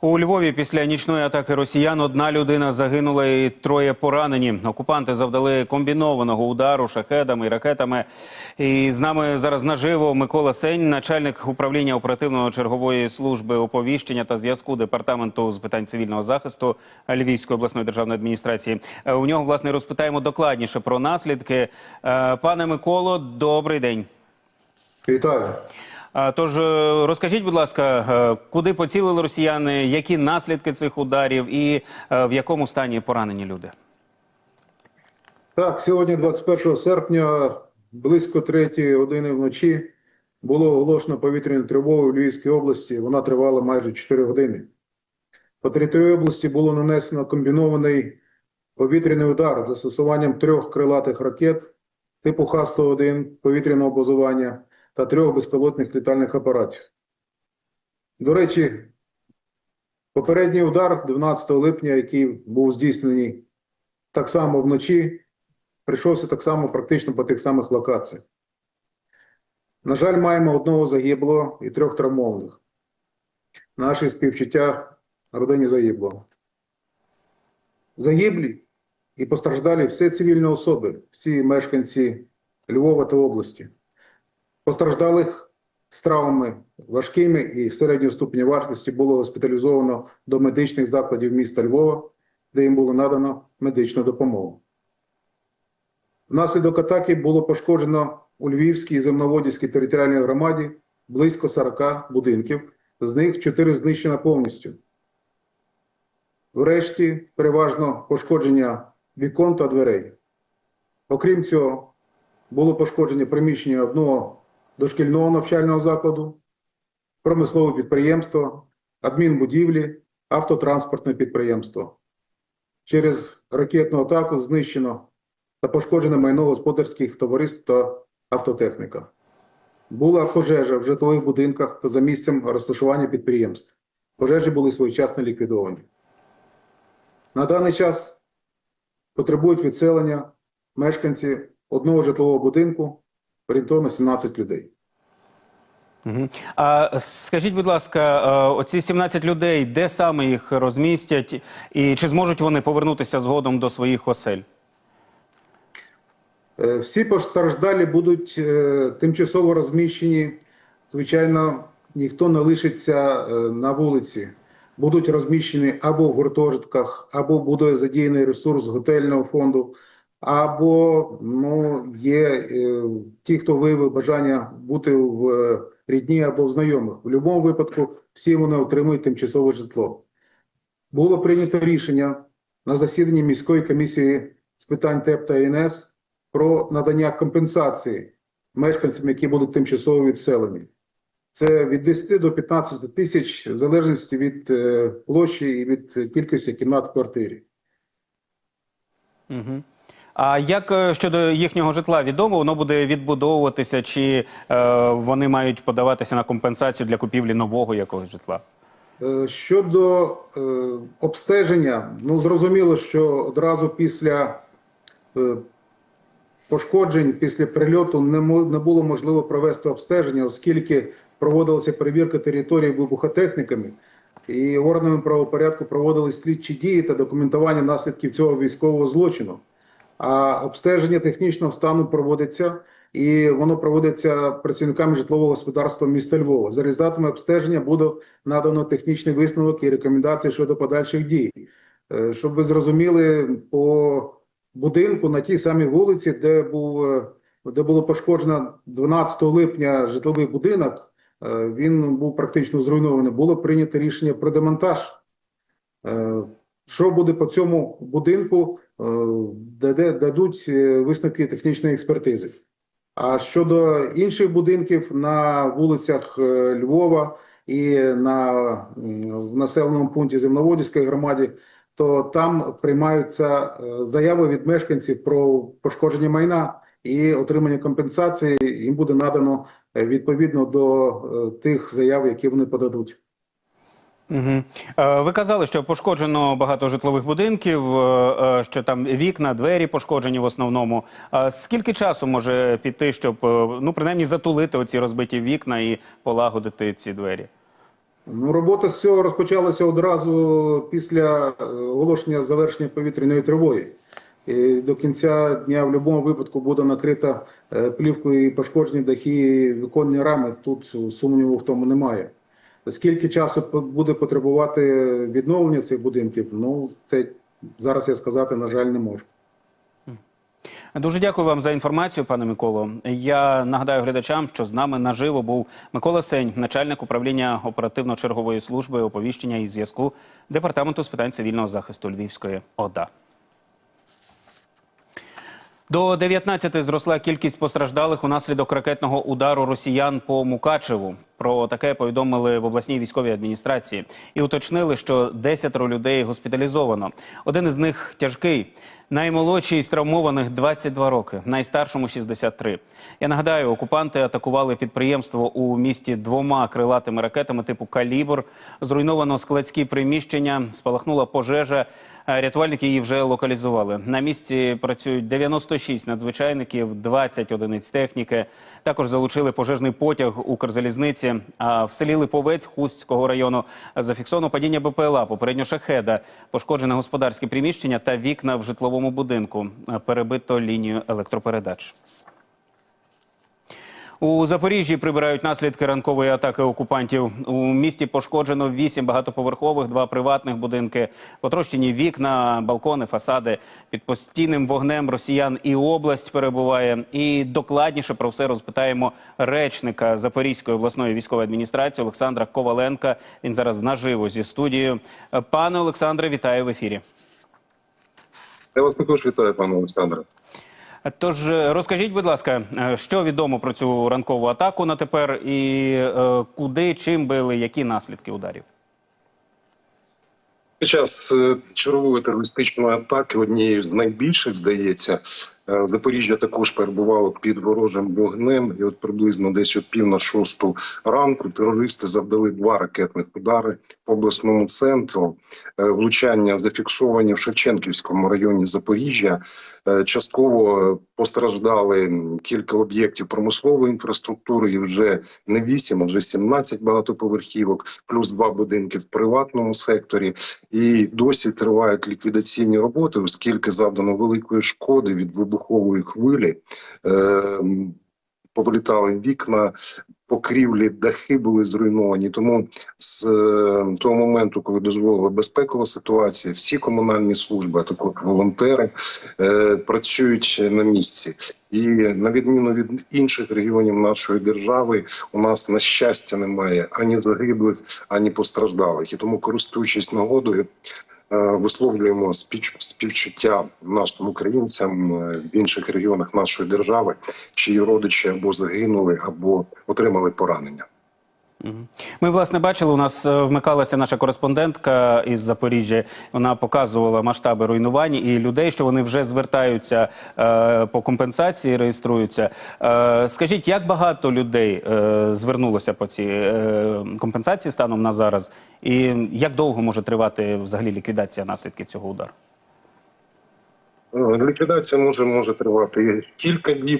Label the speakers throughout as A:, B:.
A: У Львові після нічної атаки росіян одна людина загинула і троє поранені. Окупанти завдали комбінованого удару шахедами і ракетами. І з нами зараз наживо Микола Сень, начальник управління оперативної чергової служби оповіщення та зв'язку департаменту з питань цивільного захисту Львівської обласної державної адміністрації. Е, У нього власне розпитаємо докладніше про наслідки. Е, Пане Миколо, добрий день.
B: Вітаю.
A: Тож е, розкажіть, будь ласка, е, куди поцілили росіяни, які наслідки цих ударів і е, в якому стані поранені люди?
B: Так, сьогодні, 21 серпня, близько 3 години вночі, було оголошено повітряну тривогу в Львівській області. Вона тривала майже 4 години. По території області було нанесено комбінований повітряний удар з застосуванням трьох крилатих ракет типу Х-101 повітряного базування та трьох безпілотних літальних апаратів. До речі, попередній удар 12 липня, який був здійснений так само вночі, прийшовся так само практично по тих самих локаціях. На жаль, маємо одного загиблого і трьох травмованих. Наші співчуття родині загиблого. Загиблі і постраждалі всі цивільні особи, всі мешканці Львова та області. Постраждалих з травмами важкими і середнього ступеня важкості було госпіталізовано до медичних закладів міста Львова, де їм було надано медичну допомогу. Внаслідок атаки було пошкоджено у Львівській і Земноводівській територіальній громаді близько 40 будинків, з них 4 знищено повністю. Врешті переважно пошкодження вікон та дверей. Окрім цього, було пошкодження приміщення одного дошкільного навчального закладу, промислове підприємство, адмінбудівлі, автотранспортне підприємство. Через ракетну атаку знищено та пошкоджено майно господарських товариств та автотехніка. Була пожежа в житлових будинках та за місцем розташування підприємств. Пожежі були своєчасно ліквідовані. На даний час потребують відселення мешканці одного житлового будинку, орієнтовно 17 людей.
A: Угу. А скажіть, будь ласка, е, оці 17 людей, де саме їх розмістять, і чи зможуть вони повернутися згодом до своїх осель?
B: Е, Всі постраждалі будуть е, тимчасово розміщені. Звичайно, ніхто не лишиться на вулиці. Будуть розміщені або в гуртожитках, або буде задіяний ресурс готельного фонду, або ну, є е, ті, хто виявив бажання бути в е, рідні або в знайомих. В будь-якому випадку всі вони отримують тимчасове житло. Було прийнято рішення на засіданні міської комісії з питань ТЕП та ІНС про надання компенсації мешканцям, які будуть тимчасово відселені. Це від 10 до 15 тисяч, в залежності від е, площі і від кількості кімнат в квартирі.
A: Угу. А як е, щодо їхнього житла відомо, воно буде відбудовуватися, чи е, вони мають подаватися на компенсацію для купівлі нового якогось житла?
B: Е, Щодо е, обстеження, ну зрозуміло, що одразу після е, пошкоджень, після прильоту не, не було можливо провести обстеження, оскільки проводилася перевірка території вибухотехніками, і органами правопорядку проводились слідчі дії та документування наслідків цього військового злочину. А обстеження технічного стану проводиться, і воно проводиться працівниками житлового господарства міста Львова. За результатами обстеження буде надано технічний висновок і рекомендації щодо подальших дій. Е, Щоб ви зрозуміли, по будинку на тій самій вулиці, де був е, де було пошкоджено 12 липня житловий будинок, е, він був практично зруйнований. Було прийнято рішення про демонтаж. Що буде по цьому будинку, дадуть е, висновки технічної експертизи. А щодо інших будинків на вулицях е, Львова і на в населеному пункті Земноводівської громаді, то там приймаються е, заяви від мешканців про пошкодження майна і отримання компенсації. Їм буде надано е, відповідно до е, тих заяв, які вони подадуть.
A: Угу. Ви казали, що пошкоджено багато житлових будинків, е, е, що там вікна, двері пошкоджені в основному. Скільки часу може піти, щоб ну принаймні затулити оці розбиті вікна і полагодити ці двері?
B: Ну, робота з цього розпочалася одразу після оголошення завершення повітряної тривоги. І до кінця дня в будь-якому випадку буде накрита плівкою і пошкоджені дахи, і віконні рами. Тут сумніву в тому немає. Скільки часу буде потребувати відновлення цих будинків? Ну, це зараз я сказати, на жаль, не можу.
A: Дуже дякую вам за інформацію, пане Миколо. Я нагадаю глядачам, що з нами наживо був Микола Сень, начальник управління оперативно-чергової служби оповіщення і зв'язку департаменту з питань цивільного захисту Львівської ОДА. До 19 зросла кількість постраждалих унаслідок ракетного удару росіян по Мукачеву. Про таке повідомили в обласній військовій адміністрації і уточнили, що 10 людей госпіталізовано. Один із них тяжкий. Наймолодший з травмованих 22 роки, найстаршому 63. Я нагадаю, окупанти атакували підприємство у місті двома крилатими ракетами типу Калібр. Зруйновано складські приміщення, спалахнула пожежа. Рятувальники її вже локалізували. На місці працюють 96 надзвичайників, 20 одиниць техніки. Також залучили пожежний потяг Укрзалізниці. А в селі Липовець Хустського району зафіксовано падіння БПЛА, попередньо шахеда, пошкоджене господарське приміщення та вікна в житловому будинку. Перебито лінію електропередач. У Запоріжжі прибирають наслідки ранкової атаки окупантів. У місті пошкоджено вісім багатоповерхових, два приватних будинки, потрощені вікна, балкони, фасади. Під постійним вогнем росіян і область перебуває. І докладніше про все розпитаємо речника Запорізької обласної військової адміністрації Олександра Коваленка. Він зараз наживо зі студією. Пане Олександре, вітаю в ефірі.
C: Я вас також вітаю, пане Олександре.
A: Тож е, розкажіть, будь ласка, е, що відомо про цю ранкову атаку на тепер, і е, куди чим били, які наслідки ударів?
C: Під час чергової терористичної атаки, однією з найбільших, здається, Запоріжжя також перебувало під ворожим вогнем. І от приблизно десь о пів на шосту ранку терористи завдали два ракетних удари по обласному центру. Е, Влучання зафіксовані в Шевченківському районі Запоріжжя. Е, Частково е, постраждали кілька об'єктів промислової інфраструктури. І вже не 8, а вже 17 багатоповерхівок, плюс два будинки в приватному секторі. І досі тривають ліквідаційні роботи, оскільки завдано великої шкоди від вибухової хвилі. Е, Повилітали вікна, покрівлі, дахи були зруйновані. Тому з е, того моменту, коли дозволила безпекова ситуація, всі комунальні служби, а також волонтери е, працюють на місці. І на відміну від інших регіонів нашої держави, у нас на щастя немає ані загиблих, ані постраждалих. І тому, користуючись нагодою, висловлюємо спіч- співчуття нашим українцям е, в інших регіонах нашої держави, чиї родичі або загинули, або отримали поранення.
A: Ми власне бачили, у нас е, вмикалася наша кореспондентка із Запоріжжя. Вона показувала масштаби руйнувань і людей, що вони вже звертаються е, по компенсації, реєструються. Е, скажіть, як багато людей звернулося по цій компенсації станом на зараз, і як довго може тривати взагалі ліквідація наслідків цього удару?
C: Ліквідація може може тривати кілька е,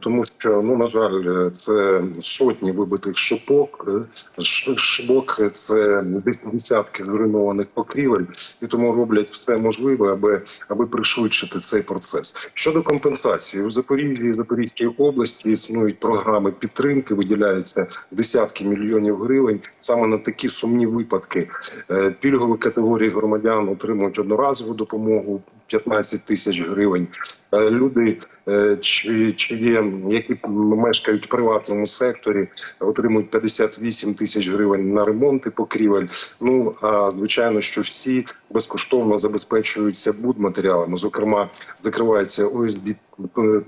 C: тому що ну на жаль, е, це сотні вибитих шипок, е, шибок, е, це десь десятки зруйнованих покрівель, і тому роблять все можливе, аби аби пришвидшити цей процес. Щодо компенсації у Запоріжжі і Запорізькій області існують програми підтримки, виділяються десятки мільйонів гривень саме на такі сумні випадки. Е, Пільгові категорії громадян отримують одноразову допомогу 15 тисяч гривень. Е, Люди, е, чи, чи є, які мешкають в приватному секторі, отримують 58 тисяч гривень на ремонти покрівель. Ну а звичайно, що всі безкоштовно забезпечуються будматеріалами. Зокрема, закриваються ОСБ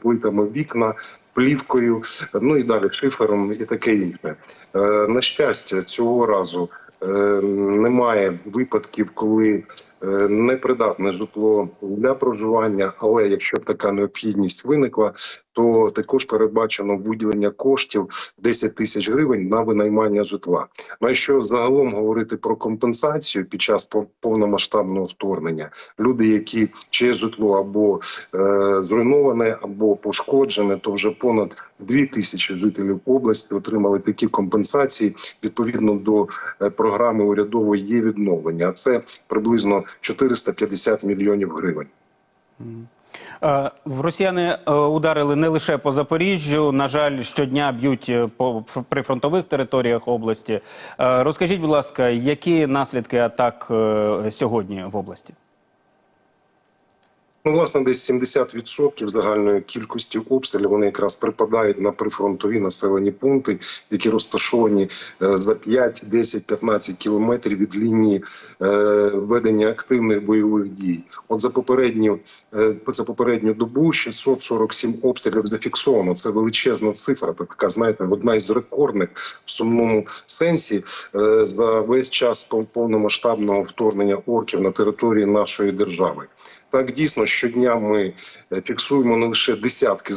C: плитами вікна. Плівкою, ну і далі шифером і таке інше. Е, на щастя, цього разу е, немає випадків, коли е, непридатне житло для проживання, але якщо така необхідність виникла, то також передбачено виділення коштів 10 тисяч гривень на винаймання житла. Ну а що загалом говорити про компенсацію під час повномасштабного вторгнення, люди, які чиє житло або е, зруйноване, або пошкоджене, то вже понад 2 тисячі жителів області отримали такі компенсації відповідно до е, програми урядової є відновлення. А це приблизно 450 мільйонів гривень.
A: Е, Росіяни е, ударили не лише по Запоріжжю. На жаль, щодня б'ють е, по прифронтових територіях області. Розкажіть, будь ласка, які наслідки атак сьогодні в області?
C: Ну, власне, десь 70% загальної кількості обстрілів вони якраз припадають на прифронтові населені пункти, які розташовані е, за 5, 10, 15 кілометрів від лінії е, ведення активних бойових дій. От за попередню е, за попередню добу 647 обстрілів зафіксовано. Це величезна цифра. Така знаєте, одна із рекордних в сумному сенсі за весь час пов- повномасштабного вторгнення орків на території нашої держави. Так, дійсно, щодня ми е, фіксуємо не лише десятки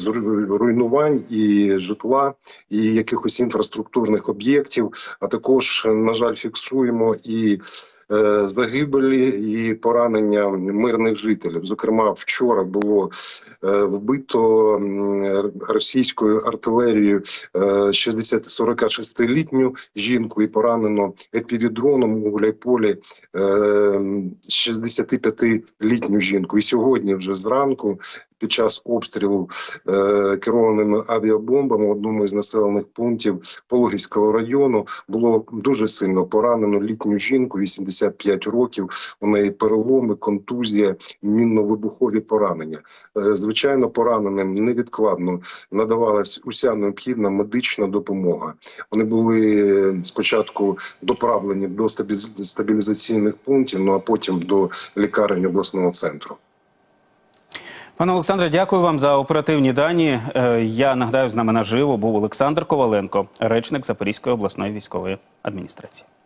C: руйнувань і житла, і якихось інфраструктурних об'єктів, а також, на жаль, фіксуємо і загибелі і поранення мирних жителів. Зокрема, вчора було е, вбито російською артилерією е, 60 46-літню жінку і поранено епідроном у Гуляйполі е, 65-літню жінку. І сьогодні, вже зранку, під час обстрілу е, керованими авіабомбами в одному із населених пунктів Пологівського району було дуже сильно поранено літню жінку, 85 років. У неї переломи, контузія, мінно-вибухові поранення. Е, звичайно, пораненим невідкладно надавалась уся необхідна медична допомога. Вони були спочатку доправлені до стабіліз- стабілізаційних пунктів, ну а потім до лікарень обласного центру.
A: Пане Олександре, дякую вам за оперативні дані. Е, Я нагадаю, з нами наживо був Олександр Коваленко, речник Запорізької обласної військової адміністрації.